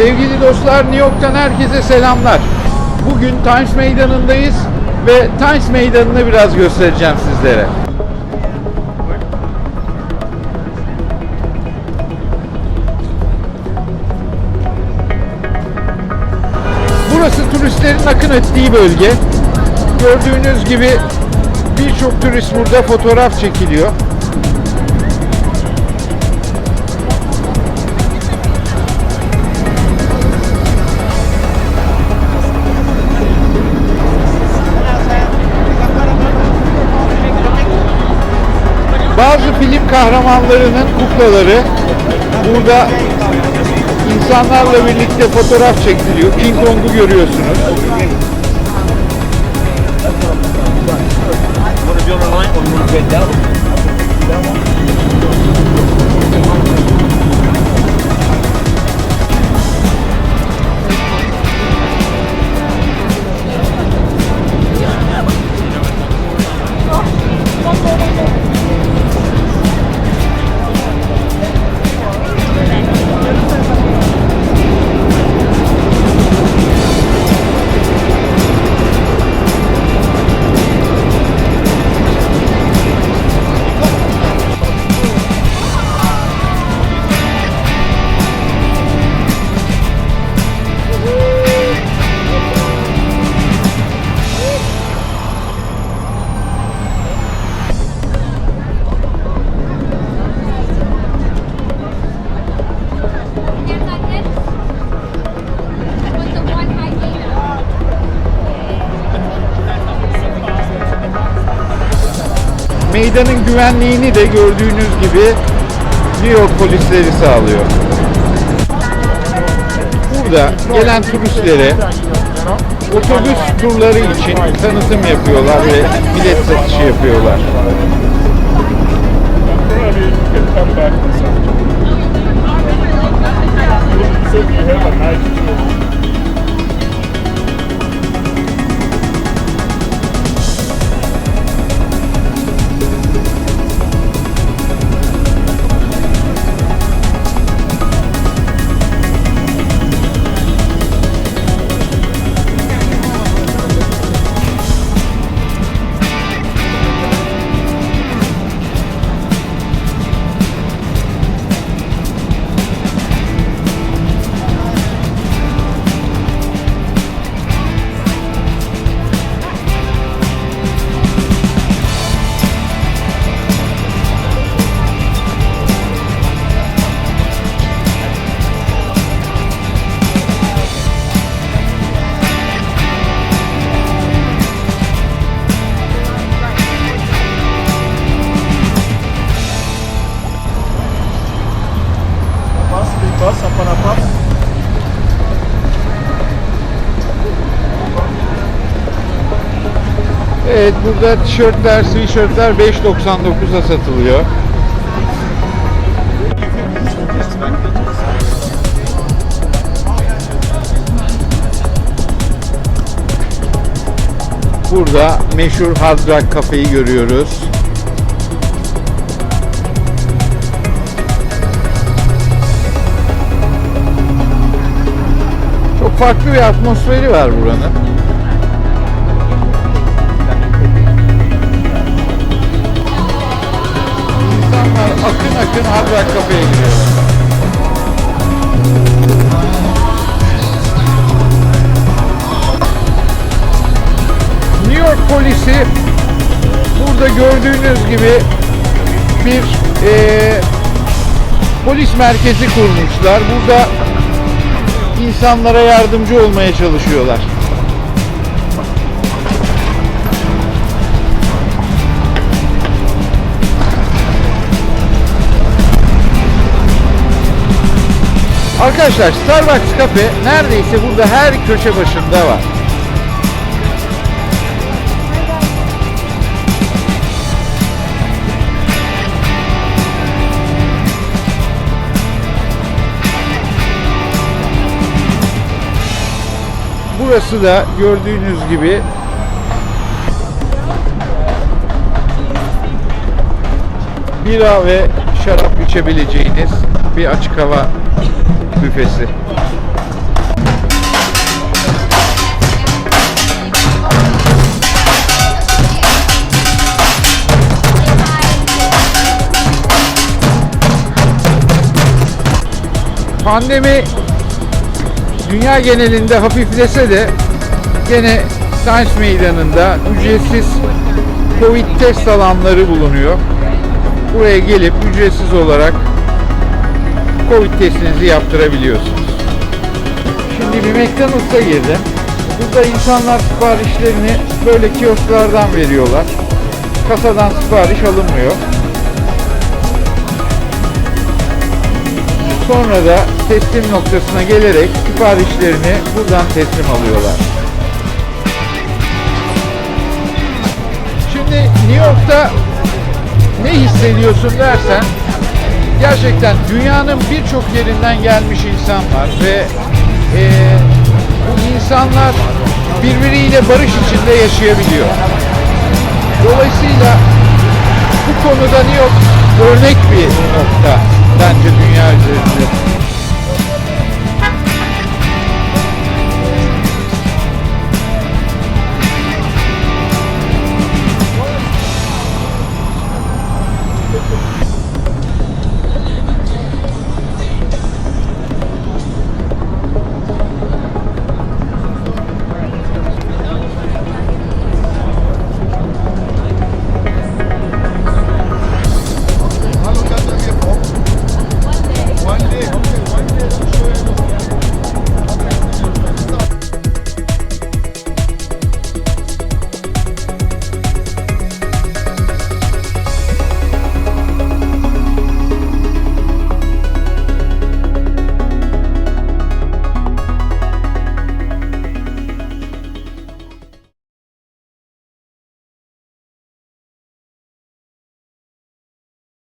Sevgili dostlar New York'tan herkese selamlar. Bugün Times Meydanı'ndayız ve Times Meydanı'nı biraz göstereceğim sizlere. Burası turistlerin akın ettiği bölge. Gördüğünüz gibi birçok turist burada fotoğraf çekiliyor. Film kahramanlarının kuklaları burada insanlarla birlikte fotoğraf çekiliyor. King Kong'u görüyorsunuz. Meydanın güvenliğini de gördüğünüz gibi New York polisleri sağlıyor. Burada gelen turistlere otobüs turları için tanıtım yapıyorlar ve bilet satışı yapıyorlar. Burada tişörtler, sweatshirtler 5.99'a satılıyor. Burada meşhur Hard Rock kafeyi görüyoruz. Çok farklı bir atmosferi var buranın. Akın Hard Rock giriyorlar. New York polisi burada gördüğünüz gibi bir eee, polis merkezi kurmuşlar. Burada insanlara yardımcı olmaya çalışıyorlar. Arkadaşlar Starbucks kafe neredeyse burada her köşe başında var. Burası da gördüğünüz gibi bira ve şarap içebileceğiniz bir açık hava büfesi. Pandemi dünya genelinde hafiflese de gene Science Meydanı'nda ücretsiz Covid test alanları bulunuyor. Buraya gelip ücretsiz olarak Covid testinizi yaptırabiliyorsunuz. Şimdi bir McDonald's'a girdim. Burada insanlar siparişlerini böyle kiosklardan veriyorlar. Kasadan sipariş alınmıyor. Sonra da teslim noktasına gelerek siparişlerini buradan teslim alıyorlar. Şimdi New York'ta ne hissediyorsun dersen gerçekten dünyanın birçok yerinden gelmiş insan var ve eee, bu insanlar birbiriyle barış içinde yaşayabiliyor. Dolayısıyla bu konuda New York örnek bir nokta bence dünya üzerinde.